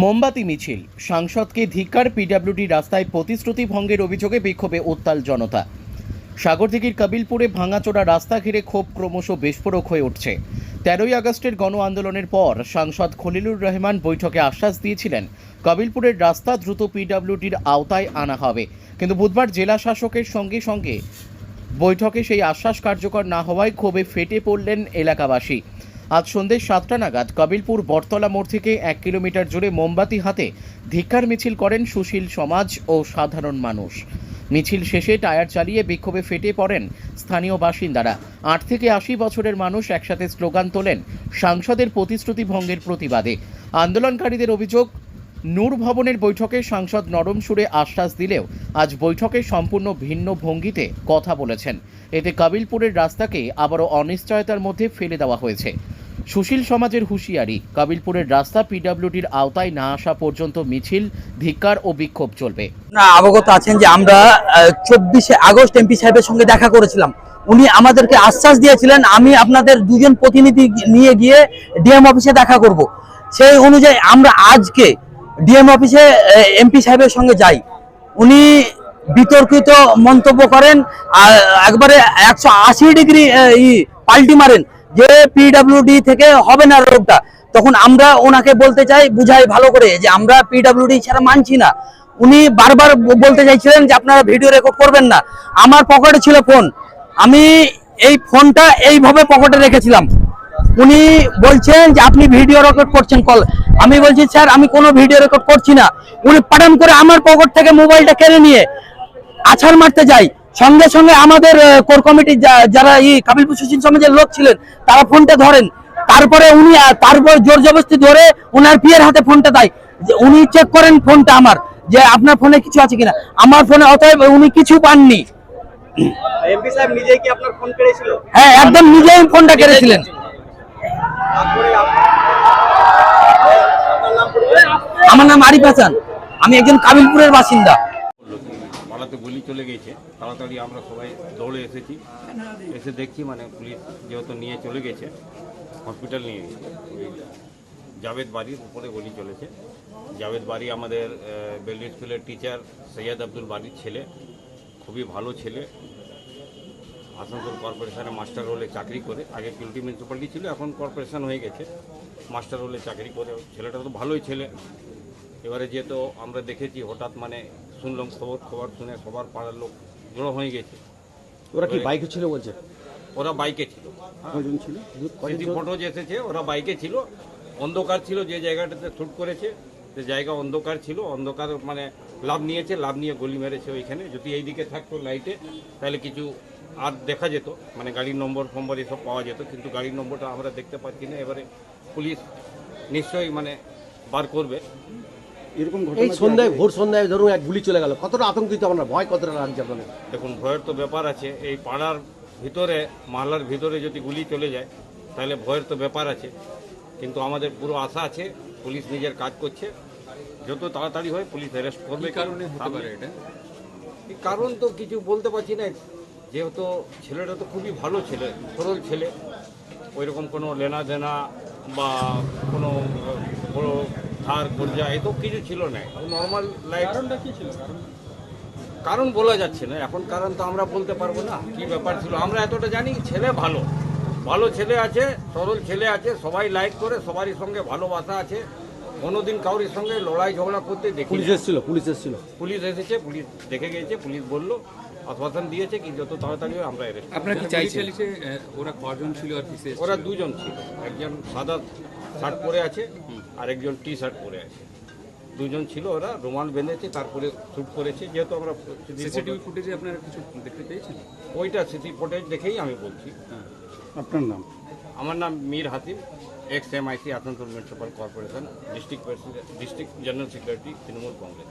মোমবাতি মিছিল। সাংসদকে ধিক্কার পিডব্লিউডি রাস্তায় প্রতিশ্রুতি ভঙ্গের অভিযোগে বিক্ষোভে উত্তাল জনতা। সাগরদিঘির কাবিলপুরে ভাঙাচোরা রাস্তা ঘিরে ক্ষোভ ক্রমশ বিস্ফোরক হয়ে উঠছে। তেরোই আগস্টের গণ আন্দোলনের পর সাংসদ খলিলুর রহমান বৈঠকে আশ্বাস দিয়েছিলেন কাবিলপুরের রাস্তা দ্রুত পিডব্লিউডির আওতায় আনা হবে। কিন্তু বুধবার জেলা শাসকের সঙ্গে সঙ্গে বৈঠকে সেই আশ্বাস কার্যকর না হওয়ায় ক্ষোভে ফেটে পড়লেন এলাকাবাসী। আজ সন্ধ্যে সাতটা নাগাদ কবিলপুর বটতলা মোড় থেকে এক কিলোমিটার জুড়ে মোমবাতি হাতে ধিক্কার মিছিল করেন সুশীল সমাজ ও সাধারণ মানুষ। মিছিল শেষে টায়ার চালিয়ে বিক্ষোভে ফেটে পড়েন স্থানীয় বাসিন্দারা। আট থেকে আশি বছরের মানুষ একসাথে স্লোগান তোলেন সাংসদের প্রতিশ্রুতি ভঙ্গের প্রতিবাদে। আন্দোলনকারীদের অভিযোগ, নূর ভবনের বৈঠকে সাংসদ নরম সুরে আশ্বাস দিলেও আজ বৈঠকে সম্পূর্ণ ভিন্ন ভঙ্গিতে কথা বলেছেন। এতে কাবিলপুরের রাস্তাকে আবারও অনিশ্চয়তার মধ্যে ফেলে দেওয়া হয়েছে। সুশীল সমাজের হুঁশিয়ারি। কাবিলপুরের রাস্তা পিডব্লিউডির আওতায় না আসা পর্যন্ত মিছিল, ধিক্কার ও বিক্ষোভ চলবে। না অবগত আছেন যে আমরা চব্বিশে আগস্ট এমপি সাহেবের সঙ্গে দেখা করেছিলাম। উনি আমাদেরকে আশ্বাস দিয়েছিলেন, আমি আপনাদের দুজন প্রতিনিধি নিয়ে গিয়ে ডিএম অফিসে দেখা করব। সেই অনুযায়ী আমরা আজকে ডিএম অফিসে এমপি সাহেবের সঙ্গে যাই। উনি বিতর্কিত মন্তব্য করেন একবারে একশো আশি ডিগ্রি পাল্টি মারেন। যে পিডব্লিউডি থেকে হবে না রোগটা। তখন আমরা ওনাকে বলতে চাই, বুঝাই ভালো করে যে আমরা পিডব্লিউডি ছাড়া মানছি না। উনি বারবার বলতে চাইছিলেন যে আপনারা ভিডিও রেকর্ড করবেন না। আমার পকেটে ছিল ফোন আমি এই ফোনটা এইভাবে পকেটে রেখেছিলাম। উনি বলছেন যে আপনি ভিডিও রেকর্ড করছেন কল আমি বলছি, স্যার, আমি কোনো ভিডিও রেকর্ড করছি না। উনি পাঠান করে আমার পকেট থেকে মোবাইলটা কেড়ে নিয়ে আছাড় মারতে যাই সঙ্গে সঙ্গে আমাদের কোর কমিটি যারা এই কাবিলপুর সুশীল সমাজের লোক ছিলেন তারা ফোনটা ধরেন। তারপরে উনি তারপর জোর জবরদস্তি ধরে ওনার পিয়ের হাতে ফোনটা দেয়। যে উনি চেক করেন ফোনটা আমার যে আপনার ফোনে কিছু আছে কিনা। আমার ফোনে অতএব উনি কিছু পাননি। এমপি সাহেব নিজেই কি আপনার ফোন করেছিল হ্যাঁ একদম নিজেই ফোনটা কেড়েছিলেন? আমার নাম আরিফ হাসান। আমি একজন কাবিলপুরের বাসিন্দা। পালাতে গুলি চলে গেছে। তাড়াতাড়ি আমরা সবাই দৌড়ে এসেছি। এসে দেখছি মানে পুলিশ যেহেতু নিয়ে চলে গেছে, হসপিটাল নিয়ে গেছে। জাভেদ বাড়ির উপরে গুলি চলেছে। জাভেদ বাড়ি আমাদের বেলডি স্কুলের টিচার সৈয়দ আব্দুল বাড়ির ছেলে, খুবই ভালো ছেলে। আসানসোল কর্পোরেশনে মাস্টার রোলে চাকরি করে। আগে পিউটি মিউনিসিপ্যালিটি ছিল, এখন কর্পোরেশন হয়ে গেছে। মাস্টার রোলে চাকরি করে। ছেলেটা তো ভালোই ছেলে। এবারে যেহেতু আমরা দেখেছি, হঠাৎ মানে শুনলাম খবর খবর শুনে সবার পাড়ার লোক জড়ো হয়ে গেছে। ওরা কি বাইকে ছিল বলছে? ওরা বাইকে ছিল। কজন ছিল? সিসি ফটো যে এসেছে ওরা বাইকে ছিল। অন্ধকার ছিল যে জায়গাটাতে শ্যুট করেছে যে জায়গা অন্ধকার ছিল। অন্ধকার মানে লাভ নিয়েছে লাভ নিয়ে গলি মেরেছে ওইখানে। যদি এই দিকে থাকতো লাইটে তাহলে কিছু আর দেখা যেত। মানে গাড়ির নম্বর ফম্বর এসব পাওয়া যেত কিন্তু গাড়ির নম্বরটা আমরা দেখতে পাচ্ছি না। এবারে পুলিশ নিশ্চয়ই মানে বার করবে। এরকম এই সন্ধ্যায় ভোর সন্ধ্যায় ধরুন এক গুলি চলে গেল। কতটা আতঙ্কিত আমরা? ভয় কতটা লাগছে আপনাদের? দেখুন ভয়ের তো ব্যাপার আছে। এই পাড়ার ভিতরে মাহলার ভিতরে যদি গুলি চলে যায় তাহলে ভয়ের তো ব্যাপার আছে। কিন্তু আমাদের পুরো আশা আছে পুলিশ নিজের কাজ করছে। যত তাড়াতাড়ি হয় পুলিশ অ্যারেস্ট করবে। কারণে হতে পারে এটা? কারণ তো কিছু বলতে পারছি না। যেহেতু ছেলেটা তো খুবই ভালো ছেলে সরল ছেলে। ওইরকম কোনো লেনা দেনা বা কোনো বড় ধার কর্জা এসব কিছু ছিল না। নর্মাল লাইফ কারণটা কি ছিল? কারণ বলা যাচ্ছে না এখন কারণ তো আমরা বলতে পারব না কি ব্যাপার ছিল? আমরা এতটা জানি ছেলে ভালো। ভালো ছেলে আছে সরল ছেলে আছে সবাই লাইক করে সবারই সঙ্গে ভালোবাসা আছে। কোনোদিন কাউরির সঙ্গে লড়াই ঝগড়া করতে দেখি পুলিশ। এসেছিল পুলিশ এসেছিল। পুলিশ এসেছে পুলিশ দেখে গেছে পুলিশ বলল আশ্বাসন দিয়েছে কি যত তাড়াতাড়ি হয় আমরা এরেস্ট আপনারা কি চাইছেন? ওরা কজন ছিল আর ওরা দুজন ছিল একজন সাদা শার্ট পরে আছে আর একজন টি শার্ট পরে আছে। দুজন ছিল ওরা রুমাল বেঁধেছে তারপরে শ্যুট করেছে যেহেতু আমরা সিসিটিভি ফুটেজে আপনারা কিছু দেখতে পেয়েছেন? ওইটা সিসি ফুটেজ দেখেই আমি বলছি। আপনার নাম? আমার নাম Mir Hatim ex M IC Asansol municipal corporation district district general secretary Trinamool Congress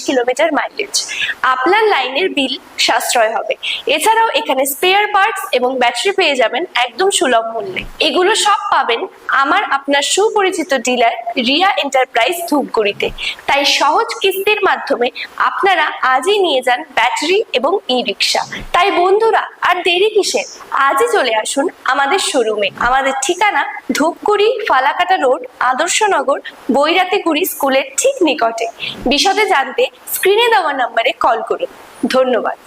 kilometre mileage আপনার লাইনের বিল সাশ্রয় হবে। এছাড়াও এখানে স্পেয়ার পার্টস এবং ব্যাটারি পেয়ে যাবেন একদম সুলভ মূল্যে। এগুলো সব পাবেন আমার আপনার সুপরিচিত ডিলার রিয়া এন্টারপ্রাইজ ধূপগুড়িতে। তাই সহজ কিস্তির মাধ্যমে আপনারা আজই নিয়ে যান ব্যাটারি এবং ই রিক্সা তাই বন্ধুরা, আর দেরি কিসের? আজই চলে আসুন আমাদের শোরুমে আমাদের ঠিকানা ধূপগুড়ি ফালাকাটা রোড আদর্শনগর বৈরাতিগুড়ি স্কুলের ঠিক নিকটে। বিশদে জানতে স্ক্রিনে দেওয়া নাম্বারে কল করুন। ধন্যবাদ।